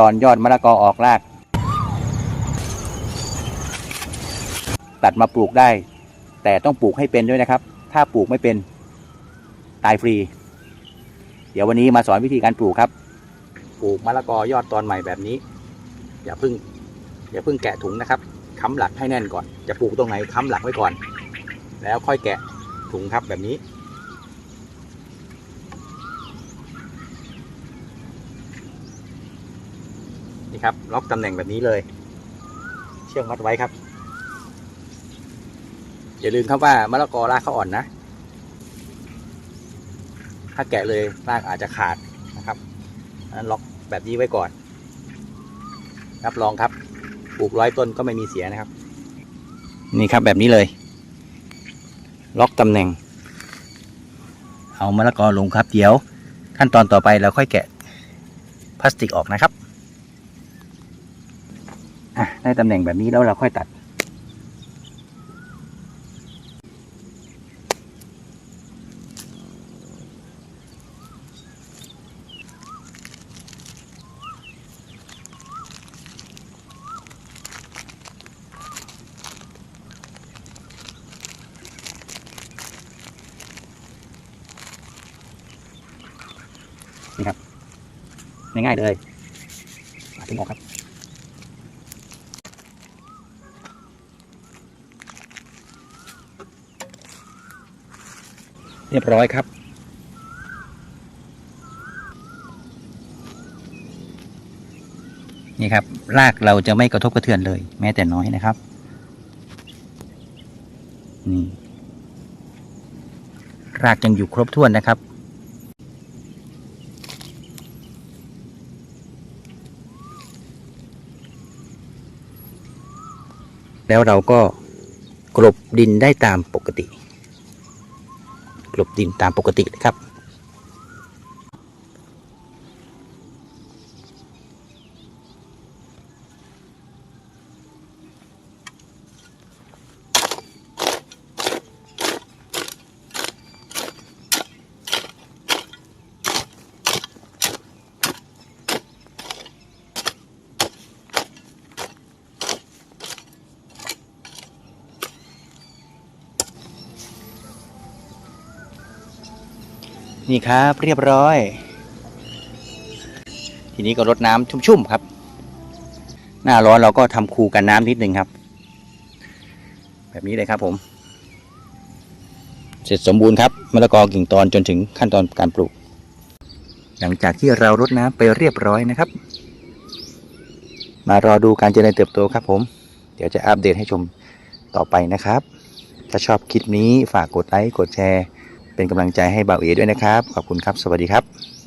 ตอนยอดมะละกอออกราก ตัดมาปลูกได้ แต่ต้องปลูกให้เป็นด้วยนะครับ ถ้าปลูกไม่เป็นตายฟรี เดี๋ยววันนี้มาสอนวิธีการปลูกครับ ปลูกมะละกอยอดตอนใหม่แบบนี้ อย่าเพิ่งอย่าเพิ่งแกะถุงนะครับค้ำหลักให้แน่นก่อน จะปลูกตรงไหนค้ำหลักไว้ก่อน แล้วค่อยแกะถุงครับแบบนี้ นี่ครับ ล็อกตำแหน่งแบบนี้เลย เชือกมัดไว้ครับ อย่าลืมครับว่ามะละกอรากเขาอ่อนนะ ถ้าแกะเลยรากอาจจะขาดนะครับนั้นล็อกแบบนี้ไว้ก่อน รับรองครับ ปลูกร้อยต้นก็ไม่มีเสียนะครับ นี่ครับแบบนี้เลย ล็อกตำแหน่ง เอามะละกอลงครับ เดี๋ยวขั้นตอนต่อไปเราค่อยแกะพลาสติกออกนะครับ ได้ตำแหน่งแบบนี้แล้วเราค่อยตัด นี่ครับ ง่ายๆเลยถึงออกครับ เรียบร้อยครับ นี่ครับ รากเราจะไม่กระทบกระเทือนเลย แม้แต่น้อยนะครับ นี่ รากยังอยู่ครบถ้วนนะครับแล้วเราก็กลบดินได้ตามปกติ ลบดินตามปกตินะครับ นี่ครับ เรียบร้อย ทีนี้ก็รดน้ำชุ่มๆครับ หน้าร้อนเราก็ทำคูกันน้ำนิดนึงครับ แบบนี้เลยครับผม เสร็จสมบูรณ์ครับมะละกอกิ่งตอนจนถึงขั้นตอนการปลูก หลังจากที่เรารดน้ำไปเรียบร้อยนะครับ มารอดูการเจริญเติบโตครับผม เดี๋ยวจะอัปเดตให้ชมต่อไปนะครับ ถ้าชอบคลิปนี้ฝากกดไลค์กดแชร์ เป็นกำลังใจให้บ่าวเอด้วยนะครับ ขอบคุณครับ สวัสดีครับ